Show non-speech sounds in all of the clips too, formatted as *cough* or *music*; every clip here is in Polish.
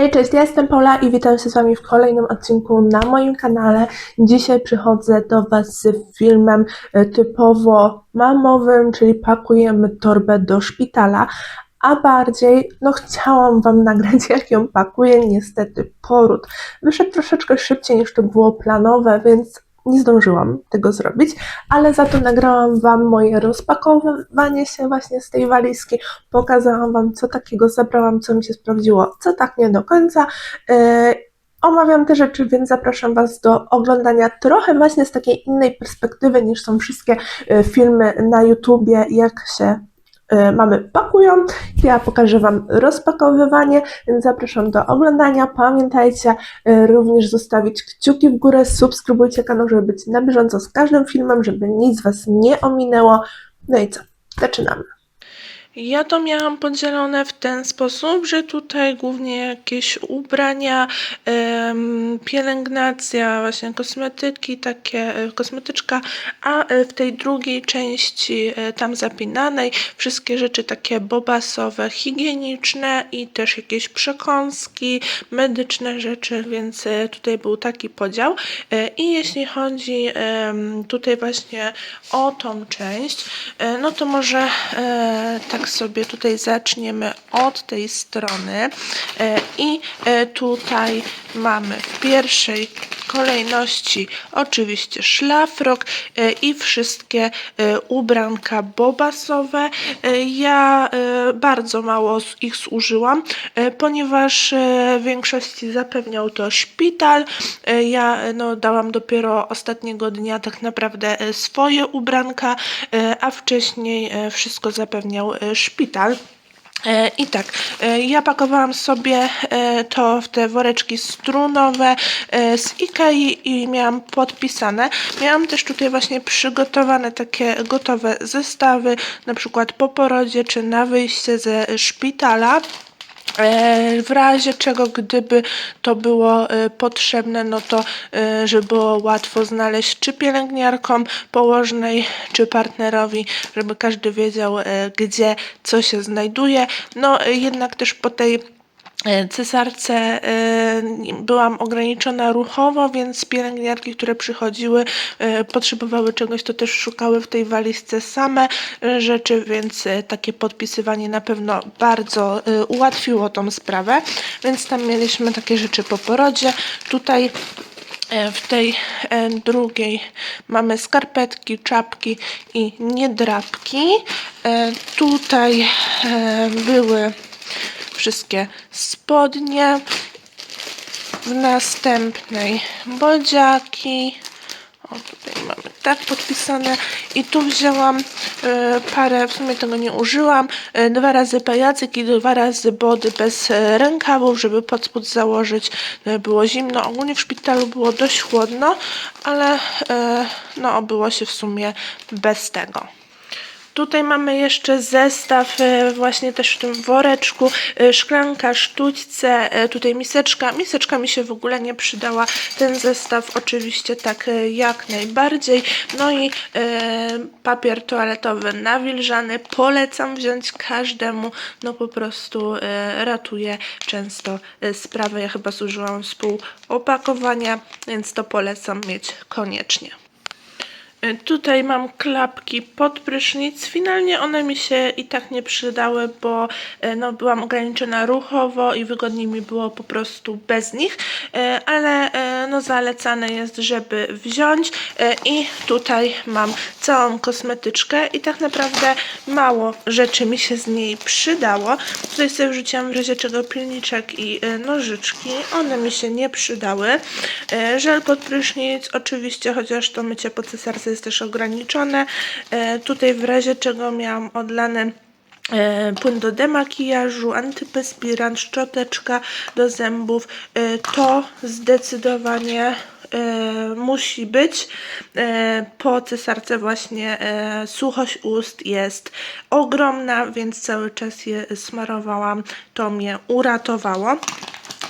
Hej, cześć, ja jestem Paula i witam się z Wami w kolejnym odcinku na moim kanale. Dzisiaj przychodzę do Was z filmem e, typowo mamowym, czyli pakujemy torbę do szpitala, a bardziej, no chciałam Wam *laughs* nagrać jak ją pakuję, niestety poród wyszedł troszeczkę szybciej niż to było planowe, więc nie zdążyłam tego zrobić, ale za to nagrałam Wam moje rozpakowywanie się właśnie z tej walizki, pokazałam Wam, co takiego zabrałam, co mi się sprawdziło, co tak nie do końca. Yy, Omawiam te rzeczy, więc zapraszam Was do oglądania trochę właśnie z takiej innej perspektywy niż są wszystkie yy, filmy na YouTubie, jak się mamy pakują. Ja pokażę Wam rozpakowywanie, więc zapraszam do oglądania. Pamiętajcie yy, również zostawić kciuki w górę, subskrybujcie kanał, żeby być na bieżąco z każdym filmem, żeby nic Was nie ominęło. No i co? Zaczynamy. Ja to miałam podzielone w ten sposób, że tutaj głównie jakieś ubrania, pielęgnacja, właśnie kosmetyki, takie e, kosmetyczka, a e, w tej drugiej części e, tam zapinanej wszystkie rzeczy takie bobasowe, higieniczne i też jakieś przekąski, medyczne rzeczy, więc tutaj był taki podział. I jeśli chodzi tutaj właśnie o tą część, no to może e, tak sobie tutaj zaczniemy od tej strony. E, i e, tutaj mamy w pierwszej kolejności oczywiście szlafrok e, i wszystkie e, ubranka bobasowe. E, Ja bardzo mało ich zużyłam, ponieważ w większości zapewniał to szpital. Ja no, dałam dopiero ostatniego dnia tak naprawdę swoje ubranka, a wcześniej wszystko zapewniał szpital. E, I tak, e, ja pakowałam sobie e, to w te woreczki strunowe z Ikei i miałam podpisane. Miałam też tutaj właśnie przygotowane takie gotowe zestawy, na przykład po porodzie czy na wyjście ze szpitala. E, W razie czego, gdyby to było e, potrzebne, no to e, żeby było łatwo znaleźć czy pielęgniarkom położnej, czy partnerowi, żeby każdy wiedział, gdzie co się znajduje. No jednak też po tej cesarce e, byłam ograniczona ruchowo, więc pielęgniarki, które przychodziły, e, potrzebowały czegoś, to też szukały w tej walizce same e, rzeczy, więc e, takie podpisywanie na pewno bardzo e, ułatwiło tą sprawę. Więc tam mieliśmy takie rzeczy po porodzie. Tutaj E, W tej e, drugiej mamy skarpetki, czapki i niedrapki. E, Tutaj e, były wszystkie spodnie. W następnej bodziaki. O, tutaj mamy tak podpisane. I tu wzięłam e, parę, w sumie tego nie użyłam, e, dwa razy pajacyk i dwa razy body bez e, rękawów, żeby pod spód założyć. E, było zimno. Ogólnie w szpitalu było dość chłodno, ale e, no, obyło się w sumie bez tego. Tutaj mamy jeszcze zestaw e, właśnie też w tym woreczku, e, szklanka, sztućce, e, tutaj miseczka. Miseczka mi się w ogóle nie przydała, ten zestaw oczywiście tak jak najbardziej. No i papier toaletowy nawilżany, polecam wziąć każdemu, no po prostu ratuje często sprawę. Ja chyba zużyłam z pół opakowania, więc to polecam mieć koniecznie. Y, Tutaj mam klapki pod prysznic. Finalnie one mi się i tak nie przydały, bo e, no, byłam ograniczona ruchowo i wygodniej mi było po prostu bez nich, E, ale e, no, zalecane jest, żeby wziąć E, i tutaj mam całą kosmetyczkę i tak naprawdę mało rzeczy mi się z niej przydało. Tutaj sobie wrzuciłam w razie czego pilniczek i e, nożyczki. One mi się nie przydały. E, Żel pod prysznic oczywiście, chociaż to mycie po cesarce jest też ograniczone. E, Tutaj w razie czego miałam odlane e, płyn do demakijażu, antyperspirant, szczoteczka do zębów. E, To zdecydowanie musi być. Po cesarce właśnie suchość ust jest ogromna, więc cały czas je smarowałam. To mnie uratowało.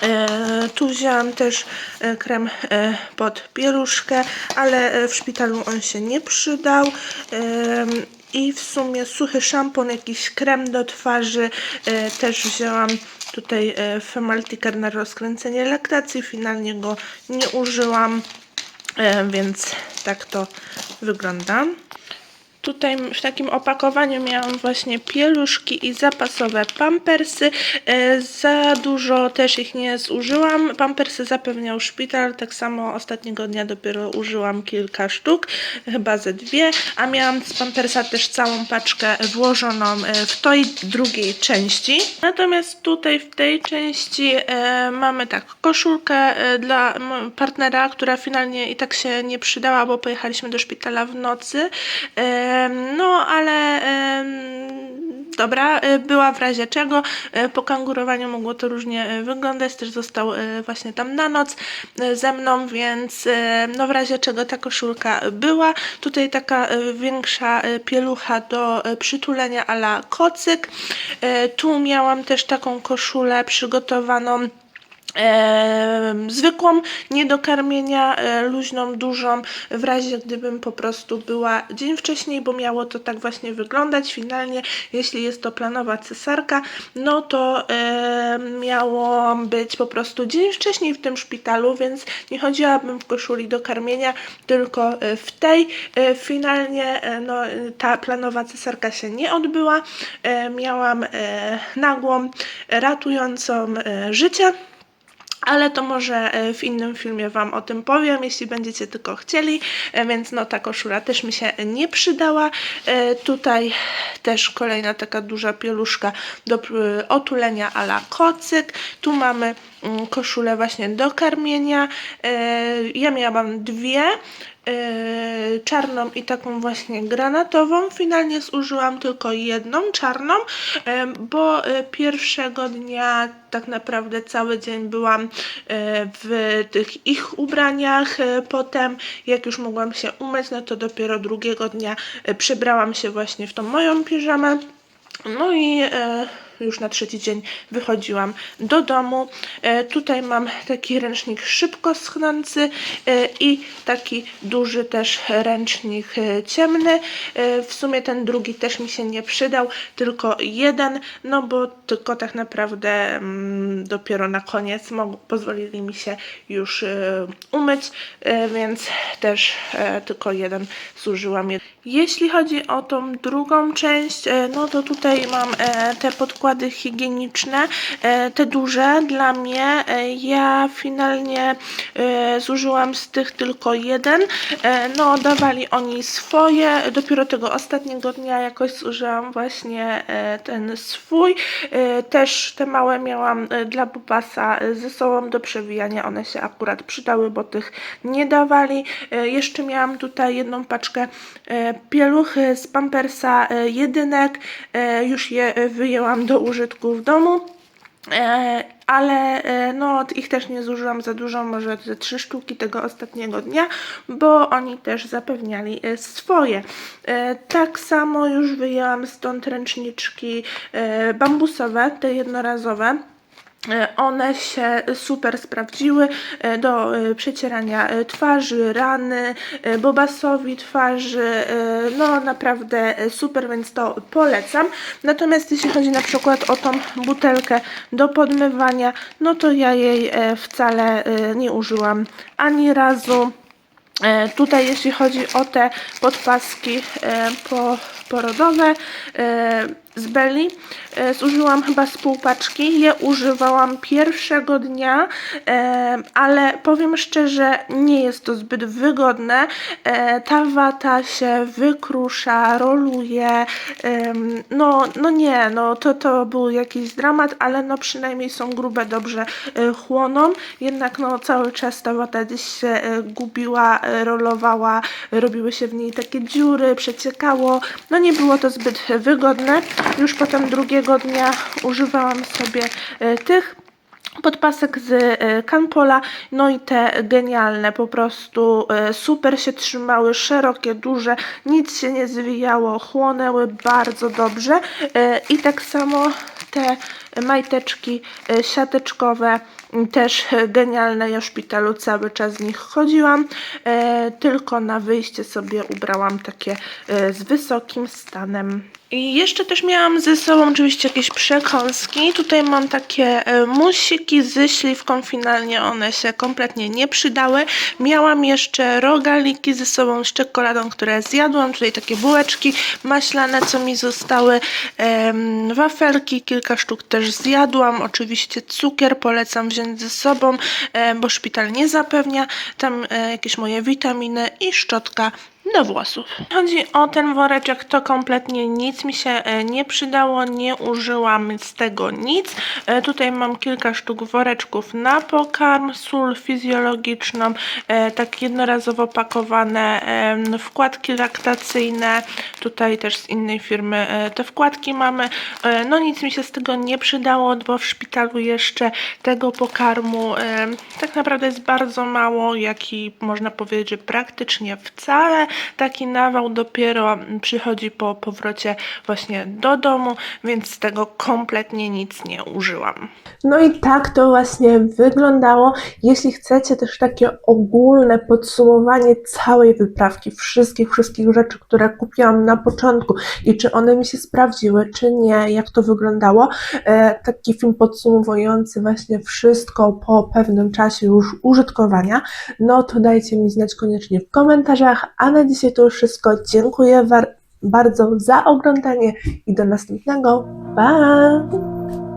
E, tu wzięłam też e, krem e, pod pieluszkę, ale w szpitalu on się nie przydał. I w sumie suchy szampon, jakiś krem do twarzy e, też wzięłam tutaj e, Femaltiker na rozkręcenie laktacji. Finalnie go nie użyłam, e, więc tak to wygląda. Tutaj w takim opakowaniu miałam właśnie pieluszki i zapasowe pampersy. E, za dużo też ich nie zużyłam. Pampersy zapewniał szpital, tak samo ostatniego dnia dopiero użyłam kilka sztuk, chyba ze dwie, a miałam z pampersa też całą paczkę włożoną e, w tej drugiej części. Natomiast tutaj w tej części e, mamy tak koszulkę dla partnera, która finalnie i tak się nie przydała, bo pojechaliśmy do szpitala w nocy. No, ale dobra, e, była w razie czego. E, Po kangurowaniu mogło to różnie e, wyglądać. Też został właśnie tam na noc ze mną, więc no w razie czego ta koszulka była. Tutaj taka większa pielucha do przytulenia ala kocyk. Tu miałam też taką koszulę przygotowaną e, zwykłą, nie do karmienia, e, luźną, dużą, w razie gdybym po prostu była dzień wcześniej, bo miało to tak właśnie wyglądać. Finalnie, jeśli jest to planowa cesarka, no to e, miało być po prostu dzień wcześniej w tym szpitalu, więc nie chodziłabym w koszuli do karmienia, tylko e, w tej. E, finalnie e, no, ta planowa cesarka się nie odbyła. E, miałam e, nagłą, ratującą e, życie. Ale to może e, w innym filmie Wam o tym powiem, jeśli będziecie tylko chcieli, E, więc no ta koszula też mi się nie przydała. E, Tutaj też kolejna taka duża pieluszka do otulenia ala kocyk. Tu mamy mm, koszulę właśnie do karmienia. Ja miałam dwie czarną i taką właśnie granatową. Finalnie zużyłam tylko jedną czarną, e, bo e, pierwszego dnia tak naprawdę cały dzień byłam e, w tych ich ubraniach. E, Potem, jak już mogłam się umyć, no to dopiero drugiego dnia e, przebrałam się właśnie w tą moją piżamę. No i e, już na trzeci dzień wychodziłam do domu. E, tutaj mam taki ręcznik szybko schnący e, i taki duży też ręcznik e, ciemny. W sumie ten drugi też mi się nie przydał, tylko jeden, no bo tylko tak naprawdę mm, dopiero na koniec pozwolili mi się już umyć, więc też tylko jeden zużyłam. Jeśli chodzi o tą drugą część, no to tutaj mam te podkłady higieniczne, e, te duże dla mnie. E, Ja finalnie e, zużyłam z tych tylko jeden. No, dawali oni swoje. Dopiero tego ostatniego dnia jakoś zużyłam właśnie ten swój. Też te małe miałam dla Bubasa ze sobą do przewijania. One się akurat przydały, bo tych nie dawali. Jeszcze miałam tutaj jedną paczkę pieluchy z Pampersa jedynek. Już je wyjęłam do użytku w domu. E, ale e, no ich też nie zużyłam za dużo, może ze trzy sztuki tego ostatniego dnia, bo oni też zapewniali e, swoje. Tak samo już wyjęłam stąd ręczniczki bambusowe, te jednorazowe. E, One się super sprawdziły e, do e, przecierania twarzy, rany, bobasowi twarzy. No naprawdę super, więc to polecam. Natomiast jeśli chodzi na przykład o tą butelkę do podmywania, no to ja jej wcale nie użyłam ani razu. Tutaj jeśli chodzi o te podpaski po, porodowe z Belli, e, zużyłam chyba z pół paczki. Je używałam pierwszego dnia, e, ale powiem szczerze, nie jest to zbyt wygodne. E, Ta wata się wykrusza, roluje. No, no nie, no to, to był jakiś dramat, ale no przynajmniej są grube, dobrze chłoną. Jednak no cały czas ta wata gdzieś się gubiła, rolowała, robiły się w niej takie dziury, przeciekało. No nie było to zbyt wygodne. Już potem drugiego dnia używałam sobie e, tych podpasek z e, Canpola, no i te genialne, po prostu e, super się trzymały, szerokie, duże, nic się nie zwijało, chłonęły bardzo dobrze. I tak samo te majteczki e, siateczkowe, też e, genialne. Ja w szpitalu cały czas w nich chodziłam, e, tylko na wyjście sobie ubrałam takie z wysokim stanem. I jeszcze też miałam ze sobą oczywiście jakieś przekąski. Tutaj mam takie musiki z śliwką, finalnie one się kompletnie nie przydały. Miałam jeszcze rogaliki ze sobą z czekoladą, które zjadłam. Tutaj takie bułeczki maślane, co mi zostały. Wafelki, kilka sztuk też zjadłam. Oczywiście cukier polecam wziąć ze sobą, e, bo szpital nie zapewnia. Tam e, jakieś moje witaminy i szczotka do włosów. Chodzi o ten woreczek, to kompletnie nic mi się e, nie przydało, nie użyłam z tego nic. E, Tutaj mam kilka sztuk woreczków na pokarm, sól fizjologiczną, e, tak jednorazowo pakowane wkładki laktacyjne, tutaj też z innej firmy te wkładki mamy. No nic mi się z tego nie przydało, bo w szpitalu jeszcze tego pokarmu tak naprawdę jest bardzo mało, jak i można powiedzieć, że praktycznie wcale. Taki nawał dopiero przychodzi po powrocie właśnie do domu, więc z tego kompletnie nic nie użyłam. No i tak to właśnie wyglądało. Jeśli chcecie też takie ogólne podsumowanie całej wyprawki, wszystkich, wszystkich rzeczy, które kupiłam na początku i czy one mi się sprawdziły, czy nie, jak to wyglądało, e, taki film podsumowujący właśnie wszystko po pewnym czasie już użytkowania, no to dajcie mi znać koniecznie w komentarzach, a na dzisiaj to już wszystko. Dziękuję bardzo za oglądanie i do następnego. Pa!